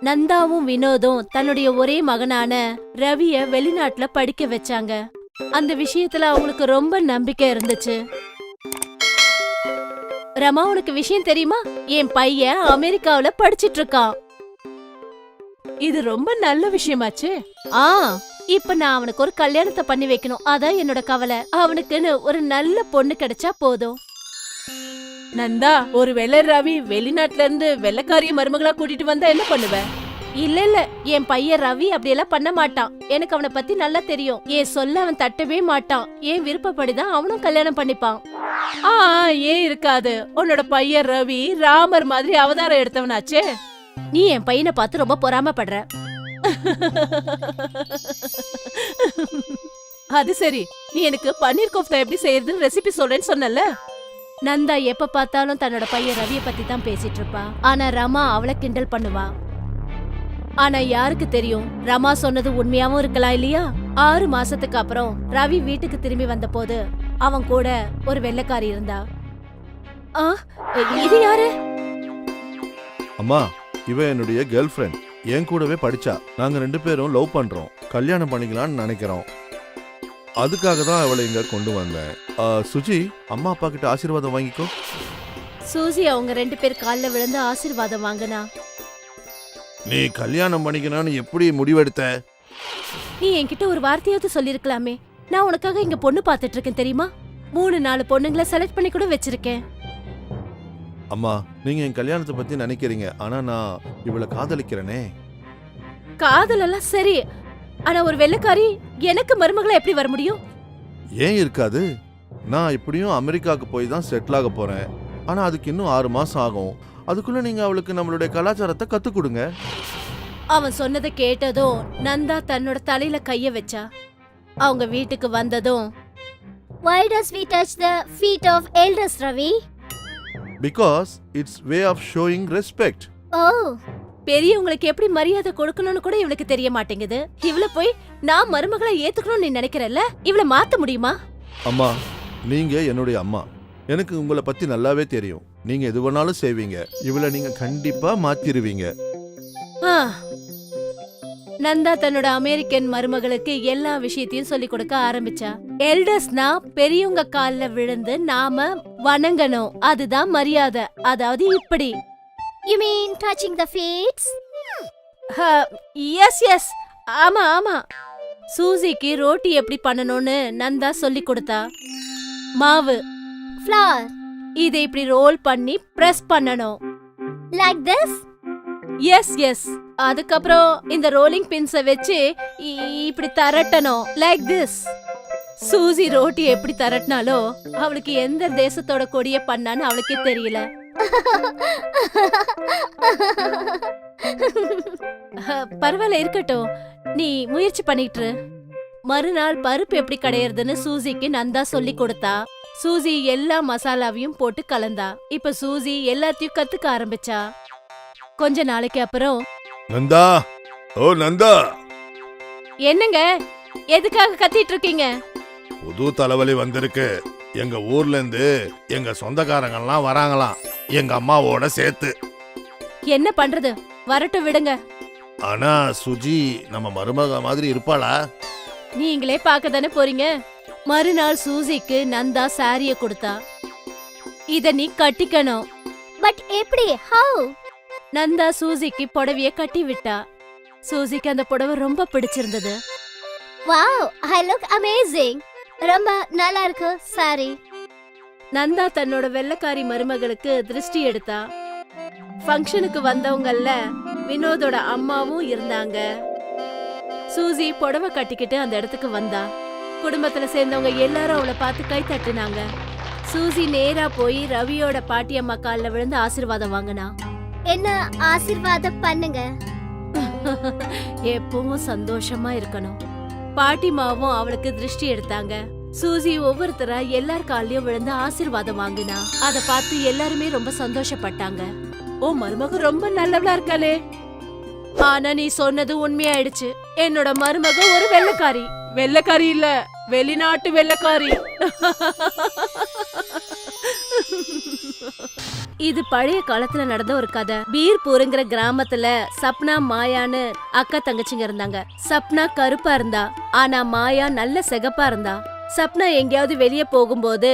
நந்தாவும் வினோதும் தன்னுடைய ஒரே மகனான ரவிய வெளிநாட்டுல படிக்க வச்சாங்க. அந்த விஷயத்துல அவங்களுக்கு ரொம்ப நம்பிக்கை இருந்துச்சு. ரமா உனக்கு விஷயம் தெரியுமா? என் பையன் அமெரிக்காவுல படிச்சிட்டு இருக்கான். இது ரொம்ப நல்ல விஷயமாச்சு. ஆ இப்ப நான் அவனுக்கு ஒரு கல்யாணத்தை பண்ணி வைக்கணும். அதான் என்னோட கவலை. அவனுக்குன்னு ஒரு நல்ல பொண்ணு கிடைச்சா போதும். நந்தா ஒரு வெள்ளை ரவி வெளிநாட்டுல இருந்து வெள்ளக்காரிய மருமகளா கூட்டிட்டு வந்தா என்ன பண்ணுவ? இல்ல இல்ல. என் பையன் ரவி அப்படியெல்லாம் பண்ண மாட்டான். எனக்கு அவனை பத்தி நல்லா தெரியும். என் சொல்ல அவன் தட்டவே மாட்டான். என் விருப்பப்படிதான் அவனும் கல்யாணம் பண்ணிப்பான். ஆ ஏன் இருக்காது. உன்னோட பையன் ரவி ராமர் மாதிரி அவதாரம் எடுத்தவனாச்சே. நீ என் பையனை பார்த்து ரொம்ப பொறாமப்படுற. அது சரி. நீ எனக்கு பன்னீர் கோஃப்தா எப்படி செய்யறதுன்னு ரெசிபி சொல்றேன்னு சொன்னல நந்தா எப்ப பார்த்தாலும் தன்னோட பையன் ரவிய பத்தி தான் பேசிட்டு இருப்பா. ஆனா ரமா அவளை கிண்டல் பண்ணுவா. ஆனா யாருக்கு தெரியும் ரமா சொன்னது உண்மையாவும் இருக்கலாம் இல்லையா? ஆறு மாசத்துக்கு அப்புறம் ரவி வீட்டுக்கு திரும்பி வந்த போது அவன் கூட ஒரு வெள்ளைக்காரி இருந்தா. ஆ, இது யாரு? அம்மா இவ என்னுடைய கேர்ள் ஃப்ரெண்ட் என் கூடவே படிச்சா. நாங்க ரெண்டு பேரும் லவ் பண்றோம். கல்யாணம் பண்ணிக்கலாம்னு நினைக்கிறோம். அதுக்காக தான் அவளை இங்க கொண்டு வந்தேன். ஆ, சுஜி அம்மா அப்பா கிட்ட ஆசீர்வாதம் வாங்கிக்கோ. சூசி அவங்க ரெண்டு பேர் கால்ல விழுந்து ஆசீர்வாதம் வாங்கினா. நீ கல்யாணம் பண்ணிக்கணும்னு எப்படி முடிவெடுத்த? நீ என்கிட்ட ஒரு வார்த்தையாவது சொல்லிருக்கலாமே. நான் உனக்காக இங்க பொண்ணு பார்த்துட்டு இருக்கேன் தெரியுமா? மூணு நாலு பொண்ணுங்களை செலக்ட் பண்ணி கூட வச்சிருக்கேன். அம்மா நீங்க என் கல்யாணத்தை பத்தி நினைக்கிறீங்க. ஆனா நான் இவளை காதலிக்கிறேனே. காதல் எல்லாம் சரி ஆனா ஒரு வெள்ளைக்காரி எனக்கு மருமகளா எப்படி வர முடியும்? ஏன் இருக்காது? நான் இப்படியும் அமெரிக்காவுக்கு போய் தான் செட்டில் ஆக போறேன். ஆனா அதுக்கு இன்னும் ஆறு மாசம் ஆகும். அதுக்குள்ள நீங்க அவளுக்கு நம்மளுடைய கலாச்சாரத்தை கத்துக் கொடுங்க. அவன் சொன்னதை கேட்டதும் நந்தா தன்னோட தலையில கைய வச்சா. அவங்க வீட்டுக்கு வந்ததும் Why does we touch the feet of elders, Ravi? Because it's way of showing respect Oh, பெரியவங்களுக்கு எப்படி மரியாதை கொடுக்கணும்னு கூட இவளுக்கு தெரிய மாட்டேங்குது. இவள போய் நான் மருமகளை ஏத்துக்கணும்னு நீ நினைக்கிறல்ல? இவள மாத்த முடியுமா? அம்மா நீங்க என்னுடைய அம்மா. எனக்கு உங்களை பத்தி நல்லாவே தெரியும். நீங்க எது வேணாலும் செய்வீங்க. இவளை நீங்க கண்டிப்பா மாத்திருவீங்க. ஆ. நந்தா தன்னோட அமெரிக்கன் மருமகளுக்கு எல்லா விஷயத்தையும் சொல்லி கொடுக்க ஆரம்பிச்சா. எல்டர்ஸ்னா பெரியவங்க கால்ல விழுந்து நாம வணங்கணும். அதுதான் மரியாதை. அதாவது இப்படி. You mean touching the feet? Yes yes ஆமா ஆமா. சூசிக்கு ரோட்டி எப்படி பண்ணணும்னு நந்தா சொல்லி கொடுத்தா. மாவு. Flour. இதை இப்படி ரோல் பண்ணி பிரஸ் பண்ணணும். Like this? எஸ் எஸ் அதுக்கப்புறம் இந்த ரோலிங் பின்ஸ வச்சு இப்படி தரட்டணும். லைக் திஸ் சூசி ரோட்டி எப்படி தரட்டினாலோ அவளுக்கு எந்த தேசத்தோட கொடிய பண்ணான்னு அவளுக்கே தெரியல. பரவாயில்ல இருக்கட்டும். நீ முயற்சி பண்ணிட்டு. மறுநாள் பருப்பு எப்படி கடையறதுன்னு சூசிக்கு நந்தா சொல்லி கொடுத்தா. சூசி எல்லா மசாலாவையும் போட்டு கலந்தா. இப்ப சூசி எல்லாத்தையும் கத்துக்க ஆரம்பிச்சா. கொஞ்ச நாளைக்கு அப்புறம். நந்தா! ஓ நந்தா! என்னங்க? எதுக்காக கத்திட்டு இருக்கீங்க? புது தலைவலி வந்திருக்கு. எங்க ஊர்ல இருந்து எங்க சொந்தக்காரங்கெல்லாம் வராங்களாம். எங்க அம்மாவோட சேர்த்து என்ன பண்றது? வரட்டும் விடுங்க. ஆனா சுஜி நம்ம மருமக மாதிரி இருப்பாளா? நீங்களே பார்க்க தானே போறீங்க? மறுநாள் சூசிக்கு நந்தா சாரிய கொடுத்தா. இத நீ கட்டிக்கணும். But எப்படி? How? நந்தா சூசிக்கு புடவைய கட்டி விட்டா. சூசிக்கு அந்த புடவை ரொம்ப பிடிச்சிருந்தது. Wow, I look amazing. ரொம்ப நல்லா இருக்கு சாரி. நந்தா தன்னோட வெள்ளைக்காரி மருமகளுக்கு திருஷ்டி எடுத்தா. ஃபங்க்ஷனுக்கு வந்தவங்கல்ல வினோதோட அம்மாவும் இருந்தாங்க. சூசி புடவை கட்டிக்கிட்டு அந்த இடத்துக்கு வந்தா. குடும்பத்துல சேர்ந்தவங்க எல்லாரும் அவளை பார்த்து கை தட்டுனாங்க. சூசி நேரா போய் ரவியோட பாட்டி அம்மா கால்ல விழுந்து ஆசீர்வாதம் வாங்கினா. என்ன ஆசீர்வாதம் பண்ணுங்க. எப்பவும் சந்தோஷமா இருக்கணும். பாட்டிமாவும் அவளுக்கு திருஷ்டி எடுத்தாங்க. சூசி ஒவ்வொருத்தரா எல்லார் கால்லயும் விழுந்து ஆசீர்வாதம் வாங்கினா. அத பார்த்து எல்லாருமே ரொம்ப சந்தோஷப்பட்டாங்க. ஓ மருமக ரொம்ப நல்லவளா இருக்காளே. ஆனா நீ சொன்னது உண்மையாயிடுச்சு. என்னோட மருமக ஒரு வெள்ளைக்காரி. வெள்ளைக்காரி இல்ல வெளிநாட்டு வெள்ளைக்காரி. இது பழைய காலத்துல நடந்த ஒரு கதை. பீர்பூருங்கிற கிராமத்துல சப்னா மாயான்னு அக்கா தங்கச்சிங்க இருந்தாங்க. சப்னா கருப்பா இருந்தா ஆனா மாயா நல்ல சிகப்பா இருந்தா. சப்னா எங்கேயாவது வெளியே போகும்போது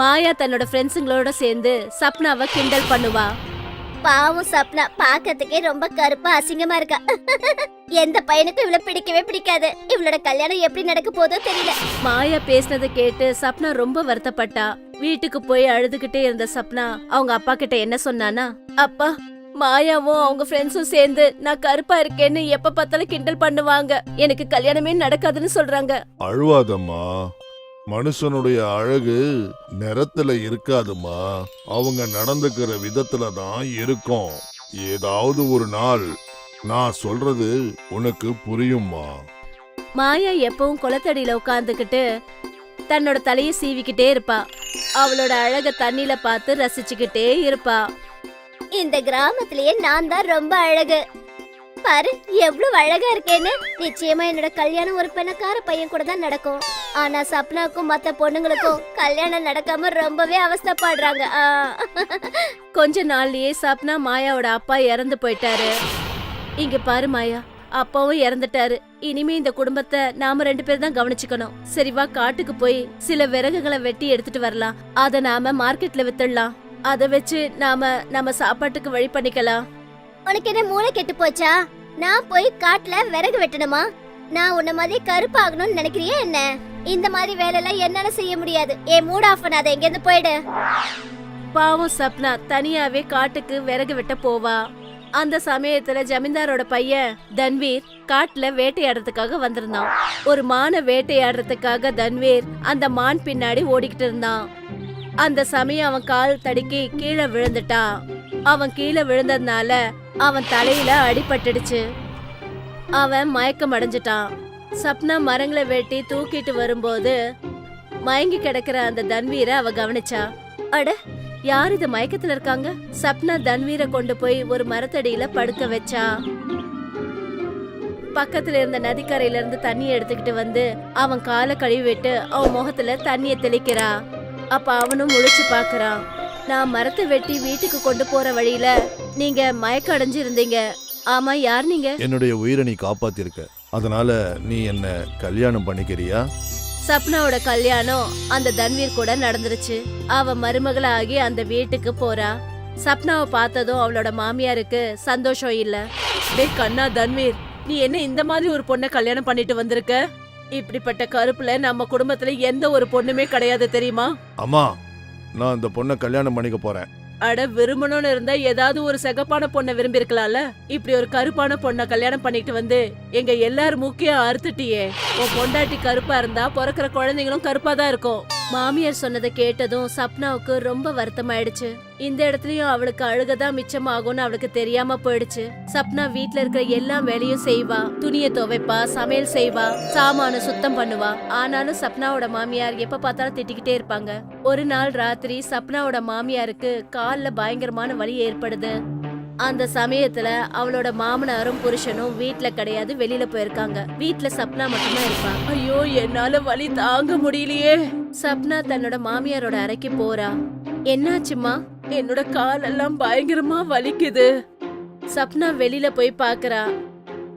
மாயா தன்னோட ஃப்ரெண்ட்ஸுங்களோட சேர்ந்து சப்னாவை கிண்டல் பண்ணுவா. பாவம் சப்னா பார்க்கறதுக்கே ரொம்ப கருப்பா அசிங்கமா இருக்கா. எந்த பையனுக்கும் இவ்வளவு பிடிக்கவே பிடிக்காது. இவளோட கல்யாணம் எப்படி நடக்க போதோ தெரியல. மாயா பேசினதை கேட்டு சப்னா ரொம்ப வருத்தப்பட்டா. வீட்டுக்கு போய் அழுதுகிட்டே இருந்த சப்னா அவங்க அப்பா கிட்ட என்ன சொன்னானா அப்பா மாயாவும் அவங்க ஃப்ரெண்ட்ஸும் சேர்ந்து நான் கருப்பா இருக்கேன்னு எப்ப பார்த்தாலும் கிண்டல் பண்ணுவாங்க. எனக்கு கல்யாணமே நடக்காதுன்னு சொல்றாங்க. அழுவாதம்மா. மனுஷனுடைய அழகு நிறத்துல இருக்காதும்மா அவங்க நடந்துக்கிற விதத்துல தான் இருக்கும். ஏதாவது ஒரு நாள் நான் சொல்றது உனக்கு புரியும்மா மாயா எப்பவும் குளத்தடியில உட்கார்ந்துகிட்டு தன்னோட தலையை சீவிக்கிட்டே இருப்பா. அவளோட அழக தண்ணில பார்த்து ரசிச்சுக்கிட்டே இருப்பா. இந்த கிராமத்திலேயே நான் தான் ரொம்ப அழகு. பாரு எவ்வளவு அழகா இருக்கேன்னு. நிச்சயமா என்னோட கல்யாணம் ஒரு பெண்ணக்கார பையன் கூட தான் நடக்கும். ஆனா சப்னாக்கும் மத்த பொண்ணுங்களுக்கும் கல்யாணம் நடக்காம ரொம்பவே அவஸ்தைப்படுறாங்க. கொஞ்ச நாள்லயே சப்னா மாயாவோட அப்பா இறந்து போயிட்டாரு. இங்க பாரு மாயா அப்பாவும் இறந்துட்டாரு. இனிமே இந்த குடும்பத்தை நாம ரெண்டு பேர் தான் கவனிச்சுக்கணும். சரி வா காட்டுக்கு போய் சில விறகுகளை வெட்டி எடுத்துட்டு வரலாம். அத நாம மார்க்கெட்ல வித்துடலாம். அத வச்சு நாம நம்ம சாப்பாட்டுக்கு வழி பண்ணிக்கலாம். உனக்கு என்ன மூளை கெட்டு போச்சா? நான் போய் காட்டுல விறகு வெட்டணுமா? நான் உன்ன மாதிரி கருப்பாகணும்னு நினைக்கிறியா என்ன? இந்த மாதிரி வேலையெல்லாம் என்னால செய்ய முடியாது. ஏ மூட் ஆஃப் பண்ணாத எங்க இருந்து போயிடு. பாவம் சப்னா தனியாவே காட்டுக்கு விறகு வெட்ட போவா. அந்த சமயத்துல ஜமீன்தாரோட பையன் தன்வீர் காட்டுல வேட்டையாடுறதுக்காக வந்திருந்தான். ஒரு மானை வேட்டையாடுறதுக்காக தன்வீர் அந்த மான் பின்னாடி ஓடிக்கிட்டு இருந்தான். அந்த சமயம் அவன் கால் தடுக்கி கீழே விழுந்துட்டான் அவன் கீழே விழுந்ததுனால அவன் தலையில அடிபட்டுடுச்சு. அவன் மயக்கம் அடைஞ்சிட்டான். சப்னா மரங்களை வெட்டி தூக்கிட்டு வரும்போது மயங்கி கிடக்குற அந்த தன்வீரை அவ கவனிச்சா. அட யார் இது மயக்கத்துல இருக்காங்க? சப்னா தன்வீரை கொண்டு போய் ஒரு மரத்தடியில படுக்க வச்சா. பக்கத்துல இருந்த நதிக்கரையில இருந்து தண்ணி எடுத்துக்கிட்டு வந்து அவன் காலை கழுவி விட்டு அவன் முகத்துல தண்ணிய தெளிக்கிறா. அப்ப அவனும் முழிச்சு பாக்குறான். நான் மரத்தை வெட்டி வீட்டுக்கு கொண்டு போற வழியில நீங்க மயக்கம் அடைஞ்சு இருந்தீங்க ஆமா யார் நீங்க? என்னுடைய உயிரை நீ காப்பாத்திருக்க. அதனால நீ என்ன கல்யாணம் பண்ணிக்கிறியா? சப்னாவோட கல்யாணம் அந்த தன்வீர் கூட நடந்துருச்சு. அவ மருமகளாகி அந்த வீட்டுக்கு போறா. சப்னாவை பார்த்ததும் அவளோட மாமியாருக்கு சந்தோஷம் இல்ல. டே கண்ணா தன்வீர் நீ என்ன இந்த மாதிரி ஒரு பொண்ணை கல்யாணம் பண்ணிட்டு வந்திருக்க? இப்படிப்பட்ட கருப்புல நம்ம குடும்பத்துல எந்த ஒரு பொண்ணுமே கிடையாது தெரியுமா? அம்மா நான் இந்த பொண்ணை கல்யாணம் பண்ணிக்க போறேன். அட விரும்பணும்னு இருந்தா ஏதாவது ஒரு சிகப்பான பொண்ணை விரும்பியிருக்கலாம்ல? இப்படி ஒரு கருப்பான பொண்ணை கல்யாணம் பண்ணிட்டு வந்து எங்க எல்லாரும் முக்கியம் அறுத்துட்டியே. உன் பொண்டாட்டி கருப்பா இருந்தா பிறக்கிற குழந்தைங்களும் கருப்பா தான் இருக்கும். மாமியார் சொன்னதை கேட்டதும் சப்னாவுக்கு ரொம்ப வருத்தமாயிடுச்சு. இந்த இடத்துலயும் அவளுக்கு அழுகதான் மிச்சமாகும்னு அவளுக்கு தெரியாம போயிடுச்சு. சப்னா வீட்ல இருக்கிற எல்லா வேலையும் செய்வா. துணியை துவைப்பா சமையல் செய்வா சாமான சுத்தம் பண்ணுவா. ஆனாலும் சப்னாவோட மாமியார் எப்ப பார்த்தாலும் திட்டிக்கிட்டே இருப்பாங்க. ஒரு நாள் ராத்திரி சப்னாவோட மாமியாருக்கு கால்ல பயங்கரமான வலி ஏற்படுது. அந்த சமயத்துல அவளோட மாமனாரும் புருஷனும் வீட்ல கிடையாது வெளியில போயிருக்காங்க. வீட்ல சப்னா மட்டும்தான் இருப்பா. ஐயோ என்னால வலி தாங்க முடியலையே. சப்னா தன்னோட மாமியாரோட அறைக்கு போறா. என்னாச்சுமா என்னோட காலெல்லாம் பயங்கரமா வலிக்குது. சப்னா வெளியில போய் பாக்குறா.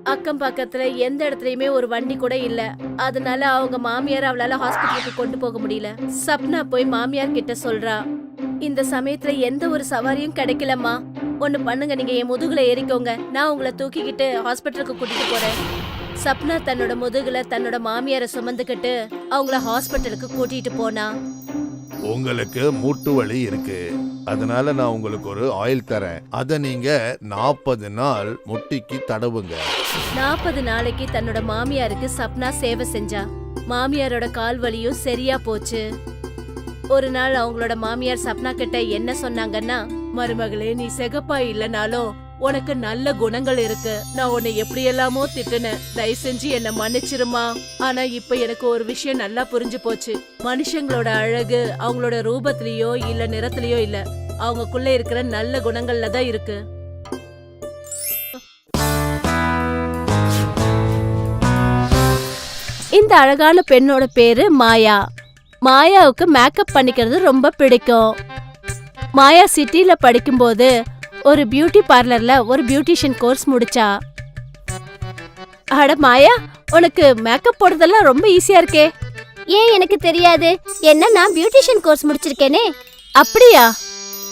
அக்கம் பக்கத்துல எந்த இடத்துலயுமே ஒரு வண்டி கூட இல்ல. அதனால அவங்க மாமியார் அவளால ஹாஸ்பிட்டலுக்கு கொண்டு போக முடியல. சப்னா போய் மாமியார் கிட்ட சொல்றா. இந்த சமயத்துல எந்த ஒரு சவாரியும் கிடைக்கலம்மா. ஒண்ணு பண்ணுங்க நீங்க என் முதுகுல ஏறிக்கோங்க. நான் உங்களை தூக்கிக்கிட்டு ஹாஸ்பிட்டலுக்கு கூட்டிட்டு போறேன். சப்னா தன்னோட முதுகுல தன்னோட மாமியாரை சுமந்துக்கிட்டு அவங்கள ஹாஸ்பிட்டலுக்கு கூட்டிட்டு போனா. உங்களுக்கு மூட்டு வலி இருக்கு. அதனால நான் உங்களுக்கு ஒரு ஆயில் தரேன். அதை நீங்க நாற்பது நாள் முட்டிக்கு தடவுங்க. நாற்பது நாளைக்கு தன்னோட மாமியாருக்கு சப்னா சேவை செஞ்சா. மாமியாரோட கால் வலியும் சரியா போச்சு. ஒரு நாள் அவங்களோட மாமியார் சப்னா கிட்ட என்ன சொன்னாங்கன்னா மருமகளே நீ சிகப்பா இல்லனாலும் உனக்கு நல்ல குணங்கள் இருக்கு. நான் உன்னை எப்படி எல்லாமோ திட்டுனேன். தயவு செஞ்சு என்ன மன்னிச்சிருமா? ஆனா இப்ப எனக்கு ஒரு விஷயம் நல்லா புரிஞ்சு போச்சு. மனுஷங்களோட அழகு அவங்களோட ரூபத்திலயோ இல்ல நிறத்திலயோ இல்ல. அவங்கக்குள்ள இருக்கிற நல்ல குணங்கள்ல தான் இருக்கு. இந்த அழகான பெண்ணோட பேரு மாயா. மாயாவுக்கு மேக்கப் பண்ணிக்கிறது ரொம்ப பிடிக்கும். மாயா சிட்டில படிக்கும்போது ஒரு பியூட்டி பார்லர்ல ஒரு பியூட்டிஷியன் கோர்ஸ் முடிச்சா? அட மாயா உனக்கு மேக்கப் போடுறதெல்லாம் ரொம்ப ஈஸியா இருக்கே. ஏன் எனக்கு தெரியாது? என்ன நான் பியூட்டிஷியன் கோர்ஸ் முடிச்சிருக்கேனே? அப்படியா?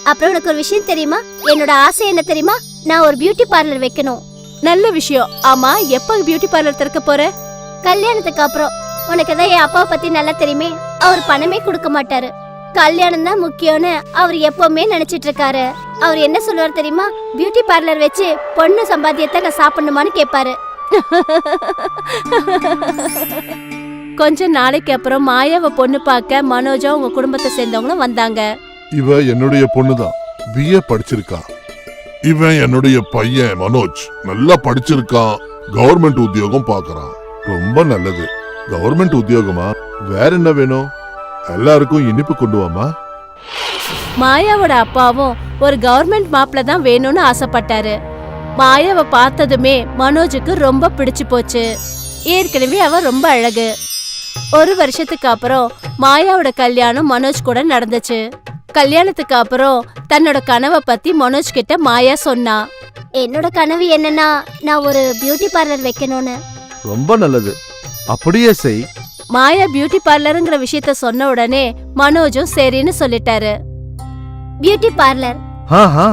அப்புறம் உனக்கு ஒரு விஷயம் தெரியுமா? என்னோட ஆசை என்ன தெரியுமா? நான் ஒரு பியூட்டி பார்லர் வைக்கணும். நல்ல விஷயம். ஆமா எப்ப பியூட்டி பார்லர் திறக்க போற? கல்யாணத்துக்கு அப்புறம். உனக்கு தான் என் அப்பாவை பத்தி நல்லா தெரியுமே? அவர் பணமே கொடுக்க மாட்டாரு. கல்யாணம் தான் முக்கியம்னு அவர் எப்பவுமே நினைச்சிட்டு இருக்காரு. அவர் என்ன சொல்லுவார் தெரியுமா? பியூட்டி பார்லர் வச்சு பொண்ணு சம்பாத்தியத்தை நான் சாப்பிடணுமான்னு கேட்பாரு கொஞ்ச நாளைக்கு அப்புறம் மாயாவை பொண்ணு பார்க்க மனோஜா உங்க குடும்பத்தை சேர்ந்தவங்களும் வந்தாங்க. இவ என்னுடைய பொண்ணுதான். பிஏ படிச்சிருக்கா. இவன் என்னுடைய பையன் மனோஜ். நல்லா படிச்சிருக்கான். கவர்மெண்ட் உத்தியோகம் பார்க்கறான். ரொம்ப நல்லது. கவர்மெண்ட் உத்தியோகமா? வேற என்ன வேணும்? எல்லாருக்கும் இனிப்பு கொண்டு வாமா மாயாவோட அப்பாவும் ஒரு கவர்மெண்ட் மாப்பிள்ள தான் வேணும்னு ஆசைப்பட்டாரு. மாயாவை பார்த்ததுமே மனோஜுக்கு ரொம்ப பிடிச்சு போச்சு. ஏற்கனவே அவ ரொம்ப அழகு. ஒரு வருஷத்துக்கு அப்புறம் மாயாவோட கல்யாணம் மனோஜ் கூட நடந்துச்சு. கல்யாணத்துக்கு அப்புறம் தன்னோட கனவை பத்தி மனோஜ் கிட்ட மாயா சொன்னா. என்னோட கனவு என்னன்னா நான் ஒரு பியூட்டி பார்லர் வைக்கணும்னு. ரொம்ப நல்லது. அப்படியே செய். மாயா பியூட்டி பார்லருங்கிற விஷயத்த சொன்ன உடனே மனோஜும் சரின்னு சொல்லிட்டாரு. Beauty parlour. ஹா ஹா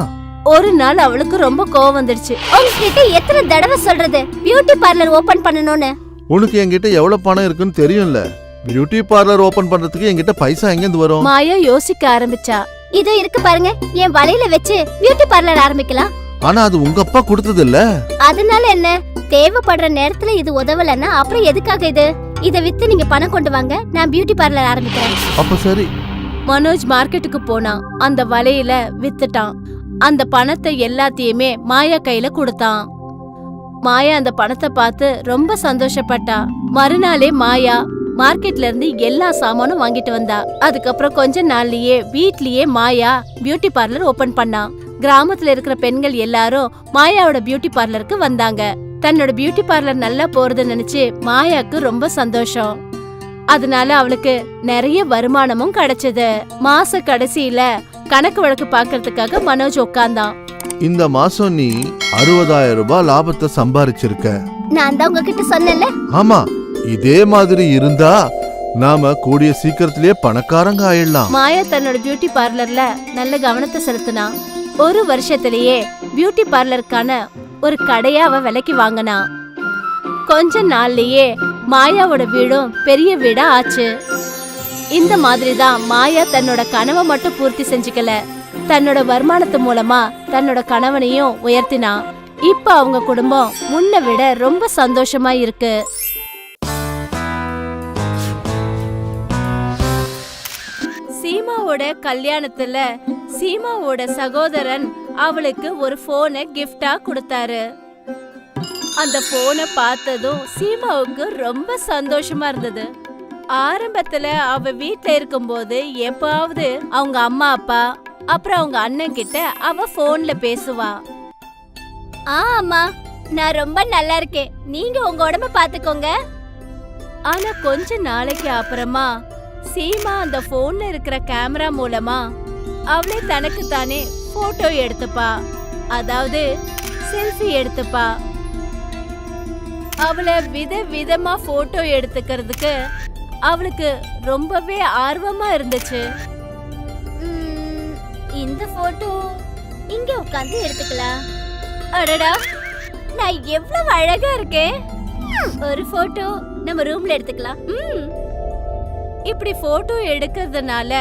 ஒரு நாள் அவளுக்கு ரொம்ப கோவம் வந்துடுச்சு உங்ககிட்ட எத்தனை தடவை சொல்றது? பியூட்டி பார்லர் ஓபன் பண்ணணும்னு. உனக்கு என்கிட்ட எவ்வளவு பணம் இருக்குன்னு தெரியும்ல? பியூட்டி பார்லர் ஓபன் பண்றதுக்கு என்கிட்ட பைசா எங்கேருந்து வரும்? மாயா யோசிக்க ஆரம்பிச்சா. இது இருக்கு பாருங்க என் வலையில வச்சு பியூட்டி பார்லர் ஆரம்பிக்கலாம். ஆனா அது உங்க அப்பா கொடுத்தது இல்ல அதனால என்ன? தேவைப்படுற நேரத்துல இது உதவலன்னா அப்புறம் எதுக்காக இது? இத வித்து நீங்க பணம் கொண்டு வாங்க. நான் பியூட்டி பார்லர் ஆரம்பிக்கிறேன். அப்ப சரி. மனோஜ் மார்க்கெட்டுக்கு போனான் அந்த வலையில வித்துட்டான். அந்த பணத்தை எல்லாத்தையுமே மாயா கையில கொடுத்தான். மாயா அந்த பணத்தை பார்த்து ரொம்ப சந்தோஷப்பட்டா. மறுநாளே மாயா மார்க்கெட்ல இருந்து எல்லா சாமானும் வாங்கிட்டு வந்தா. அதுக்கப்புறம் கொஞ்ச நாள்லயே வீட்லயே மாயா பியூட்டி பார்லர் ஓபன் பண்ணா. கிராமத்துல இருக்கிற பெண்கள் எல்லாரும் மாயாவோட பியூட்டி பார்லருக்கு வந்தாங்க. தன்னோட பியூட்டி பார்லர் நல்லா போறதுன்னு நினைச்சு மாயாக்கு ரொம்ப சந்தோஷம். அதனால அவளுக்கு நிறைய வருமானமும் கிடைச்சது. மாச கடைசியில கணக்கு வழக்கு பாக்குறதுக்காக மனோஜ் உட்கார்ந்தான். இந்த மாசம் நீ அறுபதாயிரம் ரூபாய் லாபத்தை சம்பாரிச்சிருக்க. நான் தான் உங்ககிட்ட சொன்னேன்ல. ஆமா இதே மாதிரி இருந்தா நாம கூடிய சீக்கிரத்திலேயே பணக்காரங்க ஆயிடலாம். மாயா தன்னோட பியூட்டி பார்லர்ல நல்ல கவனத்தை செலுத்தினா ஒரு வருஷத்திலேயே பியூட்டி பார்லருக்கான ஒரு கடையை அவ விலைக்கு வாங்கினா. கொஞ்ச நாள்லயே மாயாவோட வீடும் பெரிய வீடா ஆச்சு. இந்த மாதிரி தான் மாயா தன்னோட கனவை மட்டும் பூர்த்தி செஞ்சுக்கல. தன்னோட வருமானத்து மூலமா தன்னோட கணவனையும் உயர்த்தினா. இப்ப அவங்க குடும்பம் முன்ன விட ரொம்ப சந்தோஷமா இருக்கு. சீமாவோட கல்யாணத்துல சீமாவோட சகோதரன் அவளுக்கு ஒரு போனை கிஃப்டா கொடுத்தாரு. அந்த போனை பார்த்ததும் சீமாவுக்கு ரொம்ப சந்தோஷமா இருந்தது. ஆரம்பத்துல அவ வீட்ல இருக்கும்போது எப்பாவது அவங்க அம்மா அப்பா அப்புறம் அவங்க அண்ணன் கிட்ட அவ போன்ல பேசுவா. ஆ அம்மா நான் ரொம்ப நல்லா இருக்கேன். நீங்க உங்க உடம்ப பாத்துக்கோங்க. ஆனா கொஞ்ச நாளைக்கு அப்புறமா சீமா அந்த போன்ல இருக்கிற கேமரா மூலமா அவளே தனக்கு தானே போட்டோ எடுத்துப்பா. அதாவது செல்ஃபி எடுத்துப்பா. அவளை வித விதமா போட்டோ எடுத்துக்கிறதுக்கு அவளுக்கு ரொம்பவே ஆர்வமா இருந்துச்சு. இந்த போட்டோ இங்க உட்கார்ந்து எடுத்துக்கலாம். அடடா நான் எவ்வளவு அழகா இருக்கேன். ஒரு போட்டோ நம்ம ரூம்ல எடுத்துக்கலாம். ம். இப்படி போட்டோ எடுக்கிறதுனால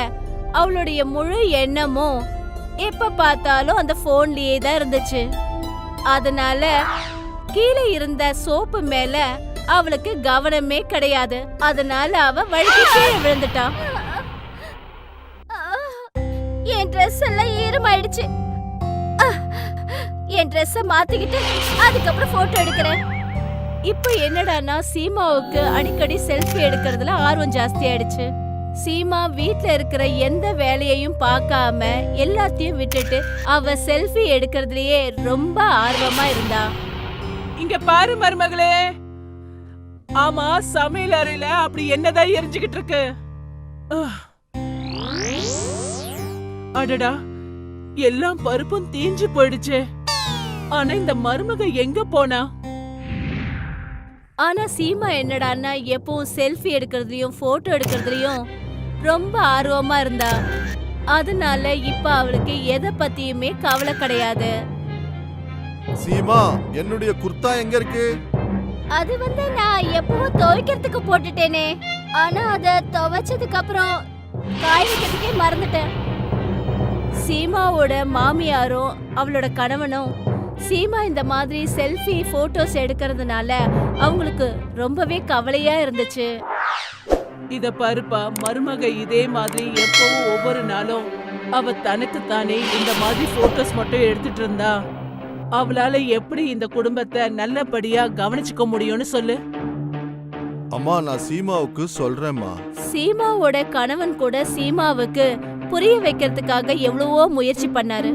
அவளுடைய முழு எண்ணமும் எப்ப பார்த்தாலும் அந்த போன்லயே தான் இருந்துச்சு. அதனால கீழே இருந்த சோப்பு மேல அவளுக்கு கவனமே கிடையாது. அதனால அவ வழுக்கி கீழே என் ட்ரெஸ் எல்லாம் ஈரமாயிடுச்சு. என் ட்ரெஸ்ஸை மாத்திக்கிட்டு அதுக்கப்புறம் போட்டோ எடுக்கிறேன். இப்போ என்னடான்னா சீமாவுக்கு அடிக்கடி செல்ஃபி எடுக்கிறதுல ஆர்வம் ஜாஸ்தி ஆயிடுச்சு. சீமா வீட்ல இருக்கிற எந்த வேலையையும் பார்க்காம எல்லாத்தையும் விட்டுட்டு அவ செல்ஃபி எடுக்கிறதுலயே ரொம்ப ஆர்வமா இருந்தா. இங்க பாரு மருமகளே. ஆமா சமையல் அறையில அப்படி என்னதான் எரிஞ்சுகிட்டு இருக்கு. அடடா எல்லாம் பருப்பும் தீஞ்சு போயிடுச்சே. ஆனா இந்த மருமக எங்க போனா? ஆனா சீமா என்னடான்னா எப்பவும் செல்ஃபி எடுக்கிறதுலயும் போட்டோ எடுக்கிறதுலயும் ரொம்ப ஆர்வமா இருந்தா. அதனால இப்ப அவளுக்கு எதை பத்தியுமே கவலை கிடையாது. சீமா என்னுடைய குர்தா எங்க இருக்கு? அது வந்து நான் எப்பவும் துவைக்கிறதுக்கு போட்டுட்டேனே. ஆனா அத துவைச்சதுக்கு அப்புறம் காய வைக்கிறதுக்கே மறந்துட்டேன். சீமாவோட மாமியாரும் அவளோட கணவனும் சீமா இந்த மாதிரி செல்ஃபி போட்டோஸ் எடுக்கிறதுனால அவங்களுக்கு ரொம்பவே கவலையா இருந்துச்சு. இத பாருப்பா மருமக இதே மாதிரி எப்பவும் ஒவ்வொரு நாளும் அவ தனக்கு தானே இந்த மாதிரி போட்டோஸ் மட்டும் எடுத்துட்டு இருந்தா. அவளால எப்படி இந்த குடும்பத்தை நல்லபடியா கவனிச்சுக்க முடியும்னு சொல்லு. அம்மா நான் சீமாவுக்கு சொல்றேம்மா. சீமாவோட கணவன் கூட சீமாவுக்கு புரிய வைக்கிறதுக்காக எவ்வளவோ முயற்சி பண்ணாரு.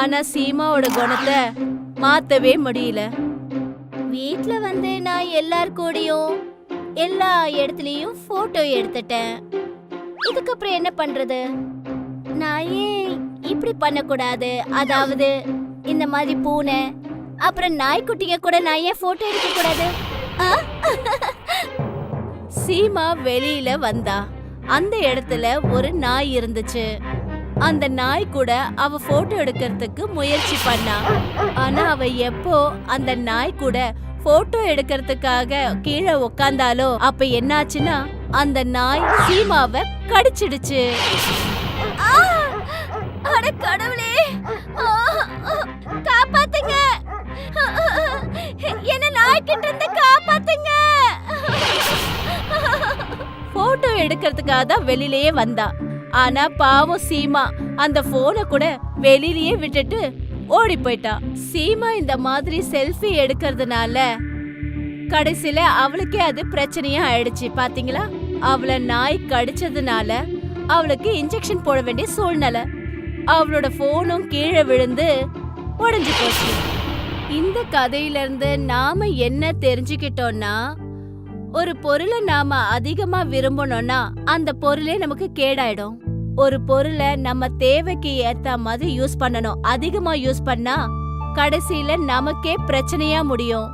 ஆனா சீமாவோட குணத்தை மாத்தவே முடியல. வீட்ல வந்து நான் எல்லார் கூடயும் எல்லா இடத்துலயும் போட்டோ எடுத்துட்டேன். இதுக்கப்புறம் என்ன பண்றது? நான் ஏன் இப்படி பண்ணக்கூடாது? அதாவது இந்த மாதிரி பூனை அப்புறம் நாய்க்குட்டிங்க கூட நான் ஏன் போட்டோ எடுக்க கூடாது சீமா வெளியில வந்தா. அந்த இடத்துல ஒரு நாய் இருந்துச்சு. அந்த நாய் கூட அவ போட்டோ எடுக்கிறதுக்கு முயற்சி பண்ணா. ஆனா அவ எப்போ அந்த நாய் கூட போட்டோ எடுக்கிறதுக்காக கீழே உக்காந்தாலோ அப்ப என்னாச்சுன்னா அந்த நாய் சீமாவை கடிச்சிடுச்சு. அட கடவுளே! காப்பாத்துங்க! என்ன நாய்கிட்ட இருந்து காப்பாத்துங்க! போட்டோ எடுக்கிறதுக்காக தான் வெளியிலயே வந்தா. ஆனா பாவம் சீமா அந்த போனை கூட வெளியிலயே விட்டுட்டு ஓடி போயிட்டா சீமா இந்த மாதிரி செல்ஃபி எடுக்கிறதுனால கடைசியில அவளுக்கே அது பிரச்சனையா ஆயிடுச்சு பாத்தீங்களா? அவள நாய் கடிச்சதுனால அவளுக்கு இன்ஜெக்ஷன் போட வேண்டிய சூழ்நிலை. அவளோட போனும் கீழே விழுந்து உடஞ்சு போச்சு. இந்த கதையில இருந்து நாம என்ன தெரிஞ்சுக்கிட்டோம்னா ஒரு பொருளை நாம அதிகமா விரும்பணும்னா அந்த பொருளே நமக்கு கேடாயிடும். ஒரு பொருளை நம்ம தேவைக்கு ஏத்த மாதிரி யூஸ் பண்ணணும். அதிகமா யூஸ் பண்ணா கடைசியில நமக்கே பிரச்சனையா முடியும்.